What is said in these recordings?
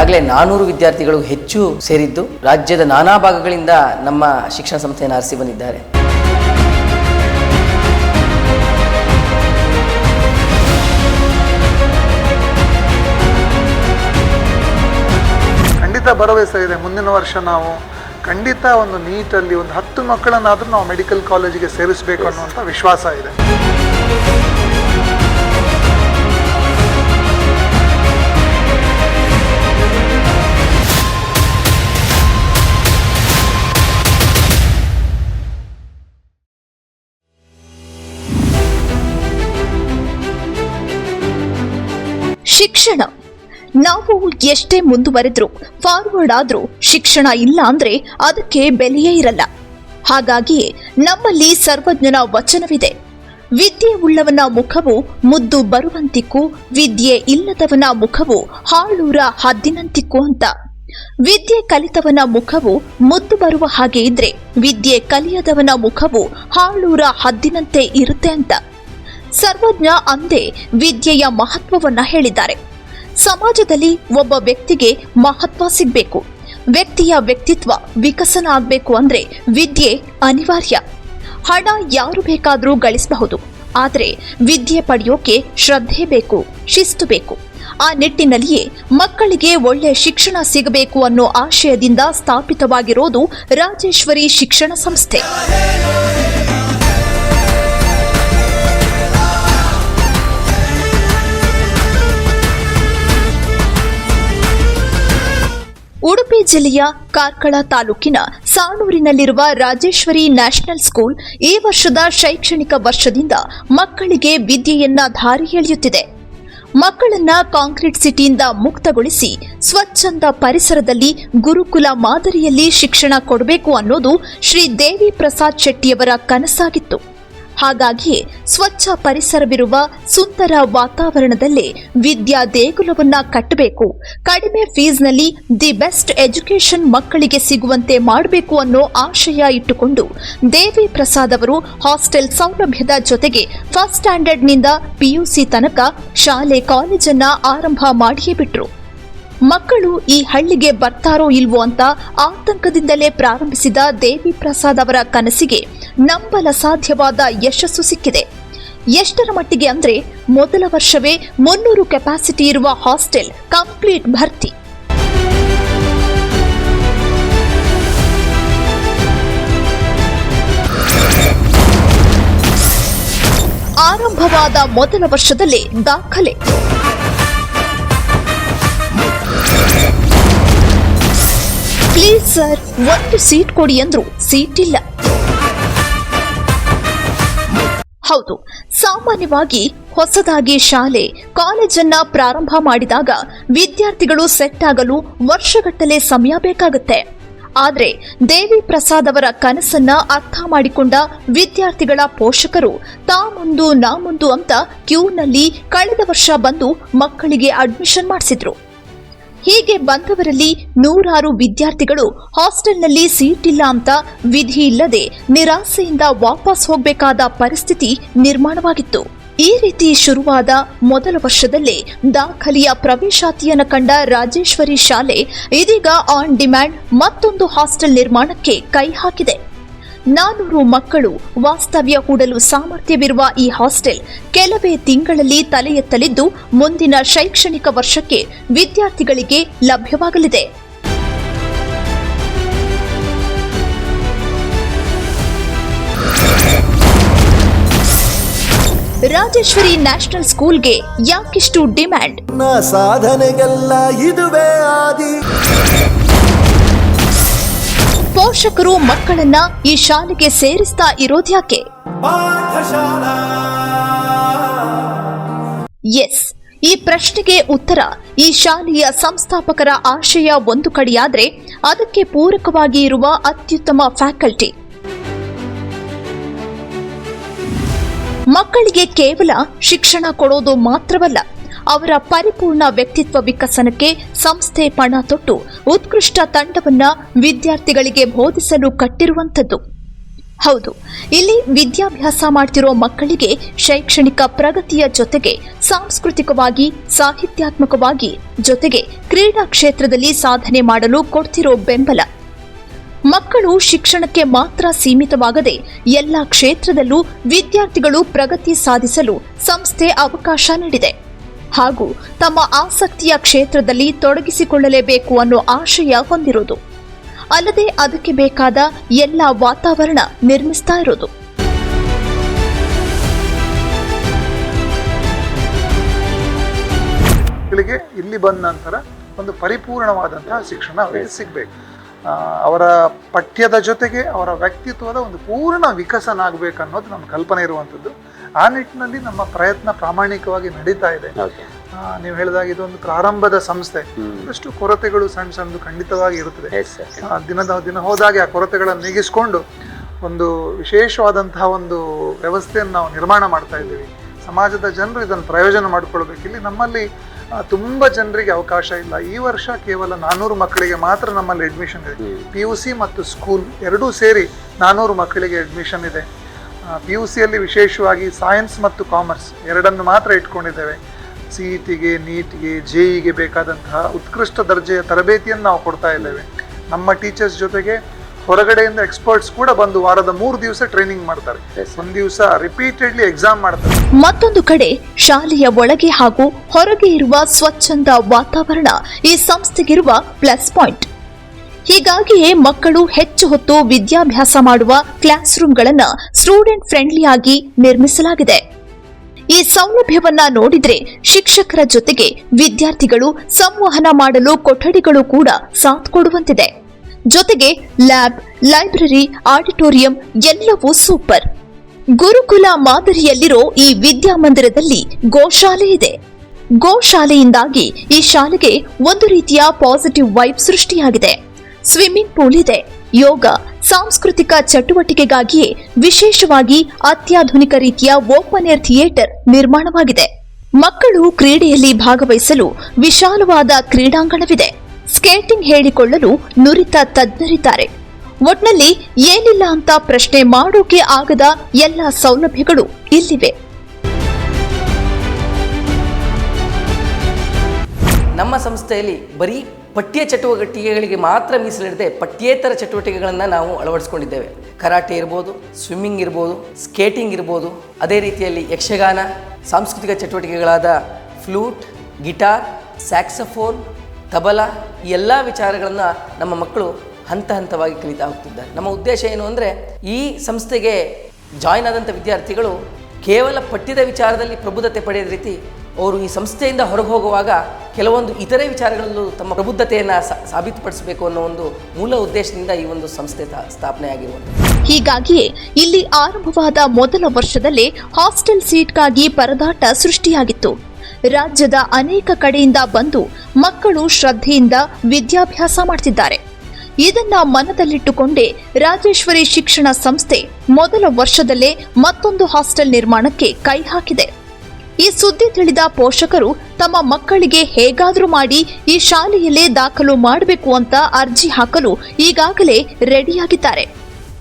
ಈಗಾಗಲೇ ನಾನೂರು ವಿದ್ಯಾರ್ಥಿಗಳು ಹೆಚ್ಚು ಸೇರಿದ್ದು ರಾಜ್ಯದ ನಾನಾ ಭಾಗಗಳಿಂದ ನಮ್ಮ ಶಿಕ್ಷಣ ಸಂಸ್ಥೆಯನ್ನು ಆರಿಸಿ ಬಂದಿದ್ದಾರೆ. ಖಂಡಿತ ಭರವಸೆ ಇದೆ. ಮುಂದಿನ ವರ್ಷ ನಾವು ಖಂಡಿತ ಒಂದು ನೀಟಲ್ಲಿ ಒಂದು ಹತ್ತು ಮಕ್ಕಳನ್ನಾದರೂ ನಾವು ಮೆಡಿಕಲ್ ಕಾಲೇಜಿಗೆ ಸೇರಿಸಬೇಕು ಅನ್ನುವಂಥ ವಿಶ್ವಾಸ ಇದೆ. ಶಿಕ್ಷಣ. ನಾವು ಎಷ್ಟೇ ಮುಂದುವರೆದ್ರು ಫಾರ್ವರ್ಡ್ ಆದ್ರೂ ಶಿಕ್ಷಣ ಇಲ್ಲ ಅಂದ್ರೆ ಅದಕ್ಕೆ ಬೆಲೆಯೇ ಇರಲ್ಲ. ಹಾಗಾಗಿಯೇ ನಮ್ಮಲ್ಲಿ ಸರ್ವಜ್ಞನ ವಚನವಿದೆ. ವಿದ್ಯೆ ಉಳ್ಳವನ ಮುಖವು ಮುದ್ದು ಬರುವಂತಿಕ್ಕು, ವಿದ್ಯೆ ಇಲ್ಲದವನ ಮುಖವು ಹಾಳೂರ ಹದ್ದಿನಂತಿಕ್ಕು ಅಂತ. ವಿದ್ಯೆ ಕಲಿತವನ ಮುಖವು ಮುದ್ದು ಬರುವ ಹಾಗೆ ಇದ್ರೆ, ವಿದ್ಯೆ ಕಲಿಯದವನ ಮುಖವು ಹಾಳೂರ ಹದ್ದಿನಂತೆ ಇರುತ್ತೆ ಅಂತ. ಸರ್ವಜ್ಞ ಅಂದೇ ವಿದ್ಯೆಯ ಮಹತ್ವವನ್ನ ಹೇಳಿದ್ದಾರೆ. ಸಮಾಜದಲ್ಲಿ ಒಬ್ಬ ವ್ಯಕ್ತಿಗೆ ಮಹತ್ವ ಸಿಗಬೇಕು. ವ್ಯಕ್ತಿಯ ವ್ಯಕ್ತಿತ್ವ ವಿಕಸನ ಆಗಬೇಕು ಅಂದ್ರೆ ವಿದ್ಯೆ ಅನಿವಾರ್ಯ. ಹಣ ಯಾರು ಬೇಕಾದರೂ ಗಳಿಸಬಹುದು. ಆದರೆ ವಿದ್ಯೆ ಪಡೆಯೋಕೆ ಶ್ರದ್ಧೆ ಬೇಕು, ಶಿಸ್ತು ಬೇಕು. ಆ ನಿಟ್ಟಿನಲ್ಲಿಯೇ ಮಕ್ಕಳಿಗೆ ಒಳ್ಳೆ ಶಿಕ್ಷಣ ಸಿಗಬೇಕು ಅನ್ನೋ ಆಶಯದಿಂದ ಸ್ಥಾಪಿತವಾಗಿರೋದು ರಾಜೇಶ್ವರಿ ಶಿಕ್ಷಣ ಸಂಸ್ಥೆ. ಉಡುಪಿ ಜಿಲ್ಲೆಯ ಕಾರ್ಕಳ ತಾಲೂಕಿನ ಸಾಣೂರಿನಲ್ಲಿರುವ ರಾಜೇಶ್ವರಿ ನ್ಯಾಷನಲ್ ಸ್ಕೂಲ್ ಈ ವರ್ಷದ ಶೈಕ್ಷಣಿಕ ವರ್ಷದಿಂದ ಮಕ್ಕಳಿಗೆ ವಿದ್ಯೆಯನ್ನ ದಾರಿ ಎಳೆಯುತ್ತಿದೆ. ಮಕ್ಕಳನ್ನ ಕಾಂಕ್ರೀಟ್ ಸಿಟಿಯಿಂದ ಮುಕ್ತಗೊಳಿಸಿ ಸ್ವಚ್ಛಂದ ಪರಿಸರದಲ್ಲಿ ಗುರುಕುಲ ಮಾದರಿಯಲ್ಲಿ ಶಿಕ್ಷಣ ಕೊಡಬೇಕು ಅನ್ನೋದು ಶ್ರೀ ದೇವಿ ಪ್ರಸಾದ್ ಶೆಟ್ಟಿಯವರ ಕನಸಾಗಿತ್ತು. ಹಾಗಾಗಿಯೇ ಸ್ವಚ್ಛ ಪರಿಸರವಿರುವ ಸುಂದರ ವಾತಾವರಣದಲ್ಲಿ ವಿದ್ಯಾ ದೇಗುಲವನ್ನ ಕಟ್ಟಬೇಕು. ಕಡಿಮೆ ಫೀಸ್ನಲ್ಲಿ ದಿ ಬೆಸ್ಟ್ ಎಜುಕೇಷನ್ ಮಕ್ಕಳಿಗೆ ಸಿಗುವಂತೆ ಮಾಡಬೇಕು ಅನ್ನೋ ಆಶಯ ಇಟ್ಟುಕೊಂಡು ದೇವಿ ಪ್ರಸಾದ್ ಅವರು ಹಾಸ್ಟೆಲ್ ಸೌಲಭ್ಯದ ಜೊತೆಗೆ ಫಸ್ಟ್ ಸ್ಟ್ಯಾಂಡರ್ಡ್ನಿಂದ ಪಿಯುಸಿ ತನಕ ಶಾಲೆ ಕಾಲೇಜನ್ನ ಆರಂಭ ಮಾಡಿಯೇ ಬಿಟ್ರು. ಮಕ್ಕಳು ಈ ಹಳ್ಳಿಗೆ ಬರ್ತಾರೋ ಇಲ್ವೋ ಅಂತ ಆತಂಕದಿಂದಲೇ ಪ್ರಾರಂಭಿಸಿದ ದೇವಿ ಪ್ರಸಾದ್ ಅವರ ಕನಸಿಗೆ ನಂಬಲ ಸಾಧ್ಯವಾದ ಯಶಸ್ಸು ಸಿಕ್ಕಿದೆ. ಎಷ್ಟರ ಮಟ್ಟಿಗೆ ಅಂದ್ರೆ ಮೊದಲ ವರ್ಷವೇ ಮುನ್ನೂರು ಕೆಪಾಸಿಟಿ ಇರುವ ಹಾಸ್ಟೆಲ್ ಕಂಪ್ಲೀಟ್ ಭರ್ತಿ. ಆರಂಭವಾದ ಮೊದಲ ವರ್ಷದಲ್ಲೇ ದಾಖಲೆ. ಪ್ಲೀಸ್ ಸರ್ ಒಂದು ಸೀಟ್ ಕೊಡಿ ಅಂದ್ರು. ಸೀಟ್ ಇಲ್ಲ. ಹೌದು, ಸಾಮಾನ್ಯವಾಗಿ ಹೊಸದಾಗಿ ಶಾಲೆ, ಕಾಲೇಜನ್ನ ಪ್ರಾರಂಭ ಮಾಡಿದಾಗ ವಿದ್ಯಾರ್ಥಿಗಳು ಸೆಟ್ ಆಗಲು ವರ್ಷಗಟ್ಟಲೆ ಸಮಯ ಬೇಕಾಗುತ್ತೆ. ಆದರೆ ದೇವಿ ಪ್ರಸಾದ್ ಅವರ ಕನಸನ್ನ ಅರ್ಥ ಮಾಡಿಕೊಂಡ ವಿದ್ಯಾರ್ಥಿಗಳ ಪೋಷಕರು ತಾ ಮುಂದು ನಾ ಮುಂದು ಅಂತ ಕ್ಯೂನಲ್ಲಿ ಕಳೆದ ವರ್ಷ ಬಂದು ಮಕ್ಕಳಿಗೆ ಅಡ್ಮಿಷನ್ ಮಾಡಿಸಿದ್ರು. ಹೀಗೆ ಬಂದವರಲ್ಲಿ ನೂರಾರು ವಿದ್ಯಾರ್ಥಿಗಳು ಹಾಸ್ಟೆಲ್ನಲ್ಲಿ ಸೀಟ್ ಇಲ್ಲ ಅಂತ ವಿಧಿ ಇಲ್ಲದೆ ನಿರಾಸೆಯಿಂದ ವಾಪಸ್ ಹೋಗಬೇಕಾದ ಪರಿಸ್ಥಿತಿ ನಿರ್ಮಾಣವಾಗಿತ್ತು. ಈ ರೀತಿ ಶುರುವಾದ ಮೊದಲ ವರ್ಷದಲ್ಲೇ ದಾಖಲೆಯ ಪ್ರವೇಶಾತಿಯನ್ನು ಕಂಡ ರಾಜೇಶ್ವರಿ ಶಾಲೆ ಇದೀಗ ಆನ್ ಡಿಮ್ಯಾಂಡ್ ಮತ್ತೊಂದು ಹಾಸ್ಟೆಲ್ ನಿರ್ಮಾಣಕ್ಕೆ ಕೈ ಹಾಕಿದೆ. ನಾನೂರು ಮಕ್ಕಳು ವಾಸ್ತವ್ಯ ಹೂಡಲು ಸಾಮರ್ಥ್ಯವಿರುವ ಈ ಹಾಸ್ಟೆಲ್ ಕೆಲವೇ ತಿಂಗಳಲ್ಲಿ ತಲೆ ಎತ್ತಲಿದ್ದು ಮುಂದಿನ ಶೈಕ್ಷಣಿಕ ವರ್ಷಕ್ಕೆ ವಿದ್ಯಾರ್ಥಿಗಳಿಗೆ ಲಭ್ಯವಾಗಲಿದೆ. ರಾಜೇಶ್ವರಿ ನ್ಯಾಷನಲ್ ಸ್ಕೂಲ್ಗೆ ಯಾಕಿಷ್ಟು ಡಿಮ್ಯಾಂಡ್? ಸಾಧನೆಗೆಲ್ಲ ಇದುವೇ ಆದಿ. ಪೋಷಕರು ಮಕ್ಕಳನ್ನ ಈ ಶಾಲೆಗೆ ಸೇರಿಸ್ತಾ ಇರೋದ್ಯಾಕೆ ಎಸ್ ಈ ಪ್ರಶ್ನೆಗೆ ಉತ್ತರ ಈ ಶಾಲೆಯ ಸಂಸ್ಥಾಪಕರ ಆಶಯ ಒಂದು ಕಡೆಯಾದ್ರೆ ಅದಕ್ಕೆ ಪೂರಕವಾಗಿ ಇರುವ ಅತ್ಯುತ್ತಮ ಫ್ಯಾಕಲ್ಟಿ. ಮಕ್ಕಳಿಗೆ ಕೇವಲ ಶಿಕ್ಷಣ ಕೊಡೋದು ಮಾತ್ರವಲ್ಲ ಅವರ ಪರಿಪೂರ್ಣ ವ್ಯಕ್ತಿತ್ವ ವಿಕಸನಕ್ಕೆ ಸಂಸ್ಥೆ ಪಣ ತೊಟ್ಟು ಉತ್ಕೃಷ್ಟ ತಂಡವನ್ನ ವಿದ್ಯಾರ್ಥಿಗಳಿಗೆ ಬೋಧಿಸಲು ಕಟ್ಟಿರುವಂಥದ್ದು. ಹೌದು, ಇಲ್ಲಿ ವಿದ್ಯಾಭ್ಯಾಸ ಮಾಡ್ತಿರೋ ಮಕ್ಕಳಿಗೆ ಶೈಕ್ಷಣಿಕ ಪ್ರಗತಿಯ ಜೊತೆಗೆ ಸಾಂಸ್ಕೃತಿಕವಾಗಿ, ಸಾಹಿತ್ಯಾತ್ಮಕವಾಗಿ ಜೊತೆಗೆ ಕ್ರೀಡಾ ಕ್ಷೇತ್ರದಲ್ಲಿ ಸಾಧನೆ ಮಾಡಲು ಕೊಡ್ತಿರೋ ಬೆಂಬಲ. ಮಕ್ಕಳು ಶಿಕ್ಷಣಕ್ಕೆ ಮಾತ್ರ ಸೀಮಿತವಾಗದೆ ಎಲ್ಲ ಕ್ಷೇತ್ರದಲ್ಲೂ ವಿದ್ಯಾರ್ಥಿಗಳು ಪ್ರಗತಿ ಸಾಧಿಸಲು ಸಂಸ್ಥೆ ಅವಕಾಶ ನೀಡಿದೆ. ಹಾಗೂ ತಮ್ಮ ಆಸಕ್ತಿಯ ಕ್ಷೇತ್ರದಲ್ಲಿ ತೊಡಗಿಸಿಕೊಳ್ಳಲೇಬೇಕು ಅನ್ನೋ ಆಶಯ ಹೊಂದಿರೋದು ಅಲ್ಲದೆ ಅದಕ್ಕೆ ಬೇಕಾದ ಎಲ್ಲ ವಾತಾವರಣ ನಿರ್ಮಿಸ್ತಾ ಇರೋದು ಇಲ್ಲಿ ಬಂದ ನಂತರ ಒಂದು ಪರಿಪೂರ್ಣವಾದಂತಹ ಶಿಕ್ಷಣ ಅವರಿಗೆ ಸಿಗಬೇಕು. ಅವರ ಪಠ್ಯದ ಜೊತೆಗೆ ಅವರ ವ್ಯಕ್ತಿತ್ವದ ಒಂದು ಪೂರ್ಣ ವಿಕಸನ ಆಗಬೇಕು ಅನ್ನೋದು ನಮ್ಮ ಕಲ್ಪನೆ ಇರುವಂಥದ್ದು. ಆ ನಿಟ್ಟಿನಲ್ಲಿ ನಮ್ಮ ಪ್ರಯತ್ನ ಪ್ರಾಮಾಣಿಕವಾಗಿ ನಡೀತಾ ಇದೆ. ನೀವು ಹೇಳಿದಾಗ ಇದೊಂದು ಪ್ರಾರಂಭದ ಸಂಸ್ಥೆ. ಒಂದಷ್ಟು ಕೊರತೆಗಳು ಸಣ್ಣ ಸಣ್ಣದು ಖಂಡಿತವಾಗಿ ಇರುತ್ತದೆ. ದಿನದ ದಿನ ಹೋದಾಗೆ ಆ ಕೊರತೆಗಳನ್ನು ನೀಗಿಸ್ಕೊಂಡು ಒಂದು ವಿಶೇಷವಾದಂತಹ ಒಂದು ವ್ಯವಸ್ಥೆಯನ್ನು ನಾವು ನಿರ್ಮಾಣ ಮಾಡ್ತಾ ಇದ್ದೀವಿ. ಸಮಾಜದ ಜನರು ಇದನ್ನು ಪ್ರಯೋಜನ ಮಾಡ್ಕೊಳ್ಬೇಕು. ಇಲ್ಲಿ ನಮ್ಮಲ್ಲಿ ತುಂಬ ಜನರಿಗೆ ಅವಕಾಶ ಇಲ್ಲ. ಈ ವರ್ಷ ಕೇವಲ ನಾನ್ನೂರು ಮಕ್ಕಳಿಗೆ ಮಾತ್ರ ನಮ್ಮಲ್ಲಿ ಅಡ್ಮಿಷನ್ ಇದೆ. ಪಿ ಯು ಸಿ ಮತ್ತು ಸ್ಕೂಲ್ ಎರಡೂ ಸೇರಿ ನಾನ್ನೂರು ಮಕ್ಕಳಿಗೆ ಅಡ್ಮಿಷನ್ ಇದೆ. ಪಿ ಯು ಸಿಯಲ್ಲಿ ವಿಶೇಷವಾಗಿ ಸೈನ್ಸ್ ಮತ್ತು ಕಾಮರ್ಸ್ ಎರಡನ್ನು ಮಾತ್ರ ಇಟ್ಕೊಂಡಿದ್ದೇವೆ. ಸಿ ಇ ಟಿಗೆ ನೀಟ್ಗೆ ಜೆ ಇಗೆ ಬೇಕಾದಂತಹ ಉತ್ಕೃಷ್ಟ ದರ್ಜೆಯ ತರಬೇತಿಯನ್ನು ನಾವು ಕೊಡ್ತಾ ಇದ್ದೇವೆ. ನಮ್ಮ ಟೀಚರ್ಸ್ ಜೊತೆಗೆ ಹೊರಗಡೆಯಿಂದ ಎಕ್ಸ್ಪರ್ಟ್ಸ್ ಕೂಡ ಬಂದು ವಾರದ ಮೂರು ದಿವಸ ಟ್ರೈನಿಂಗ್ ಮಾಡ್ತಾರೆ. ಒಂದು ದಿವಸ ರಿಪೀಟೆಡ್ಲಿ ಎಕ್ಸಾಮ್ ಮಾಡ್ತಾರೆ. ಮತ್ತೊಂದು ಕಡೆ ಶಾಲೆಯ ಒಳಗೆ ಹಾಗೂ ಹೊರಗೆ ಇರುವ ಸ್ವಚ್ಛಂದ ವಾತಾವರಣ ಈ ಸಂಸ್ಥೆಗಿರುವ ಪ್ಲಸ್ ಪಾಯಿಂಟ್ ಹೀಗಾಗಿಯೇ ಮಕ್ಕಳು ಹೆಚ್ಚು ಹೊತ್ತು ವಿದ್ಯಾಭ್ಯಾಸ ಮಾಡುವ ಕ್ಲಾಸ್ ರೂಮ್ಗಳನ್ನು ಸ್ಟೂಡೆಂಟ್ ಫ್ರೆಂಡ್ಲಿಯಾಗಿ ನಿರ್ಮಿಸಲಾಗಿದೆ. ಈ ಸೌಲಭ್ಯವನ್ನ ನೋಡಿದ್ರೆ ಶಿಕ್ಷಕರ ಜೊತೆಗೆ ವಿದ್ಯಾರ್ಥಿಗಳು ಸಂವಹನ ಮಾಡಲು ಕೊಠಡಿಗಳು ಕೂಡ ಸಾಥ್ ಕೊಡುವಂತಿದೆ. ಜೊತೆಗೆ ಲ್ಯಾಬ್, ಲೈಬ್ರರಿ, ಆಡಿಟೋರಿಯಂ ಎಲ್ಲವೂ ಸೂಪರ್. ಗುರುಕುಲ ಮಾದರಿಯಲ್ಲಿರೋ ಈ ವಿದ್ಯಾಮಂದಿರದಲ್ಲಿ ಗೋಶಾಲೆ ಇದೆ. ಗೋಶಾಲೆಯಿಂದಾಗಿ ಈ ಶಾಲೆಗೆ ಒಂದು ರೀತಿಯ ಪಾಸಿಟಿವ್ ವೈಬ್ ಸೃಷ್ಟಿಯಾಗಿದೆ. ಸ್ವಿಮ್ಮಿಂಗ್ ಪೂಲ್ ಇದೆ. ಯೋಗ, ಸಾಂಸ್ಕೃತಿಕ ಚಟುವಟಿಕೆಗಾಗಿಯೇ ವಿಶೇಷವಾಗಿ ಅತ್ಯಾಧುನಿಕ ರೀತಿಯ ಓಪನ್ ಏರ್ ಥಿಯೇಟರ್ ನಿರ್ಮಾಣವಾಗಿದೆ. ಮಕ್ಕಳು ಕ್ರೀಡೆಯಲ್ಲಿ ಭಾಗವಹಿಸಲು ವಿಶಾಲವಾದ ಕ್ರೀಡಾಂಗಣವಿದೆ. ಸ್ಕೇಟಿಂಗ್ ಹೇಳಿಕೊಳ್ಳಲು ನುರಿತ ತಜ್ಞರಿದ್ದಾರೆ. ಒಟ್ನಲ್ಲಿ ಏನಿಲ್ಲ ಅಂತ ಪ್ರಶ್ನೆ ಮಾಡೋಕೆ ಆಗದ ಎಲ್ಲ ಸೌಲಭ್ಯಗಳು ಇಲ್ಲಿವೆ. ನಮ್ಮ ಸಂಸ್ಥೆಯಲ್ಲಿ ಬರೀ ಪಠ್ಯ ಚಟುವಟಿಕೆಗಳಿಗೆ ಮಾತ್ರ ಮೀಸಲಿಡದೆ ಪಠ್ಯೇತರ ಚಟುವಟಿಕೆಗಳನ್ನು ನಾವು ಅಳವಡಿಸ್ಕೊಂಡಿದ್ದೇವೆ. ಕರಾಟೆ ಇರ್ಬೋದು, ಸ್ವಿಮ್ಮಿಂಗ್ ಇರ್ಬೋದು, ಸ್ಕೇಟಿಂಗ್ ಇರ್ಬೋದು, ಅದೇ ರೀತಿಯಲ್ಲಿ ಯಕ್ಷಗಾನ, ಸಾಂಸ್ಕೃತಿಕ ಚಟುವಟಿಕೆಗಳಾದ ಫ್ಲೂಟ್, ಗಿಟಾರ್, ಸ್ಯಾಕ್ಸಫೋನ್, ತಬಲಾ ಈ ಎಲ್ಲ ವಿಚಾರಗಳನ್ನು ನಮ್ಮ ಮಕ್ಕಳು ಹಂತ ಹಂತವಾಗಿ ಕಲಿತಾ ಹೋಗ್ತಿದ್ದಾರೆ. ನಮ್ಮ ಉದ್ದೇಶ ಏನು ಅಂದರೆ ಈ ಸಂಸ್ಥೆಗೆ ಜಾಯ್ನ್ ಆದಂಥ ವಿದ್ಯಾರ್ಥಿಗಳು ಕೇವಲ ಪಠ್ಯದ ವಿಚಾರದಲ್ಲಿ ಪ್ರಬುದ್ಧತೆ ಪಡೆಯದ ರೀತಿ ಅವರು ಈ ಸಂಸ್ಥೆಯಿಂದ ಹೊರಗೆ ಹೋಗುವಾಗ ಕೆಲವೊಂದು ಇತರೆ ವಿಚಾರಗಳಲ್ಲೂ ತಮ್ಮ ಪ್ರಬುದ್ಧತೆಯನ್ನು ಸಾಬೀತುಪಡಿಸಬೇಕು ಅನ್ನೋ ಒಂದು ಮೂಲ ಉದ್ದೇಶದಿಂದ ಈ ಒಂದು ಸಂಸ್ಥೆ ಸ್ಥಾಪನೆ ಆಗಿರುವುದು ಹೀಗಾಗಿಯೇ ಇಲ್ಲಿ ಆರಂಭವಾದ ಮೊದಲ ವರ್ಷದಲ್ಲೇ ಹಾಸ್ಟೆಲ್ ಸೀಟ್ಗಾಗಿ ಪರದಾಟ ಸೃಷ್ಟಿಯಾಗಿತ್ತು. ರಾಜ್ಯದ ಅನೇಕ ಕಡೆಯಿಂದ ಬಂದು ಮಕ್ಕಳು ಶ್ರದ್ಧೆಯಿಂದ ವಿದ್ಯಾಭ್ಯಾಸ ಮಾಡ್ತಿದ್ದಾರೆ. ಇದನ್ನ ಮನದಲ್ಲಿಟ್ಟುಕೊಂಡೇ ರಾಜೇಶ್ವರಿ ಶಿಕ್ಷಣ ಸಂಸ್ಥೆ ಮೊದಲ ವರ್ಷದಲ್ಲೇ ಮತ್ತೊಂದು ಹಾಸ್ಟೆಲ್ ನಿರ್ಮಾಣಕ್ಕೆ ಕೈ ಹಾಕಿದೆ. ಈ ಸುದ್ದಿ ತಿಳಿದ ಪೋಷಕರು, ತಮ್ಮ ಮಕ್ಕಳಿಗೆ ಹೇಗಾದರೂ ಮಾಡಿ ಈ ಶಾಲೆಯಲ್ಲೇ ದಾಖಲು ಮಾಡಬೇಕು ಅಂತ ಅರ್ಜಿ ಹಾಕಲು ಈಗಾಗಲೇ ರೆಡಿಯಾಗಿದ್ದಾರೆ.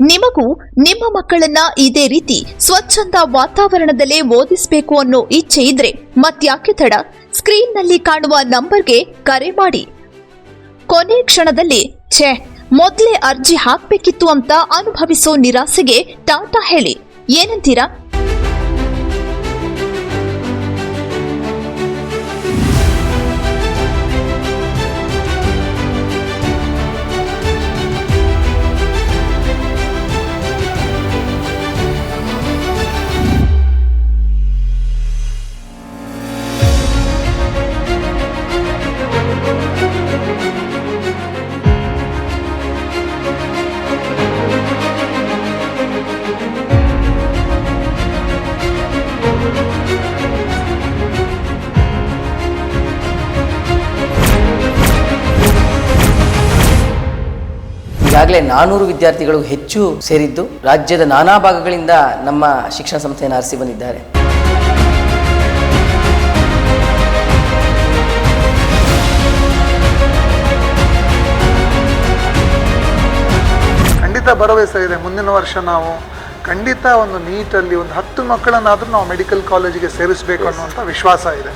ನಿಮಗೂ ನಿಮ್ಮ ಮಕ್ಕಳನ್ನ ಇದೇ ರೀತಿ ಸ್ವಚ್ಛಂದ ವಾತಾವರಣದಲ್ಲೇ ಓದಿಸಬೇಕು ಅನ್ನೋ ಇಚ್ಛೆ ಇದ್ರೆ ಮತ್ಯಾಕೆ ತಡ? ಸ್ಕ್ರೀನ್ನಲ್ಲಿ ಕಾಣುವ ನಂಬರ್ಗೆ ಕರೆ ಮಾಡಿ. ಕೊನೆ ಕ್ಷಣದಲ್ಲಿ, ಛೇ, ಮೊದಲೇ ಅರ್ಜಿ ಹಾಕ್ಬೇಕಿತ್ತು ಅಂತ ಅನುಭವಿಸೋ ನಿರಾಸೆಗೆ ಟಾಟಾ ಹೇಳಿ. ಏನಂತೀರಾ? ಈಗಾಗಲೇ ನಾನೂರು ವಿದ್ಯಾರ್ಥಿಗಳು ಹೆಚ್ಚು ಸೇರಿದ್ದು ರಾಜ್ಯದ ನಾನಾ ಭಾಗಗಳಿಂದ ನಮ್ಮ ಶಿಕ್ಷಣ ಸಂಸ್ಥೆಯನ್ನು ಆರಿಸಿ ಬಂದಿದ್ದಾರೆ. ಖಂಡಿತ ಭರವಸೆ ಇದೆ. ಮುಂದಿನ ವರ್ಷ ನಾವು ಖಂಡಿತ ಒಂದು ನೀಟಲ್ಲಿ ಒಂದು ಹತ್ತು ಮಕ್ಕಳನ್ನಾದರೂ ನಾವು ಮೆಡಿಕಲ್ ಕಾಲೇಜಿಗೆ ಸೇರಿಸಬೇಕು ಅನ್ನುವಂಥ ವಿಶ್ವಾಸ ಇದೆ.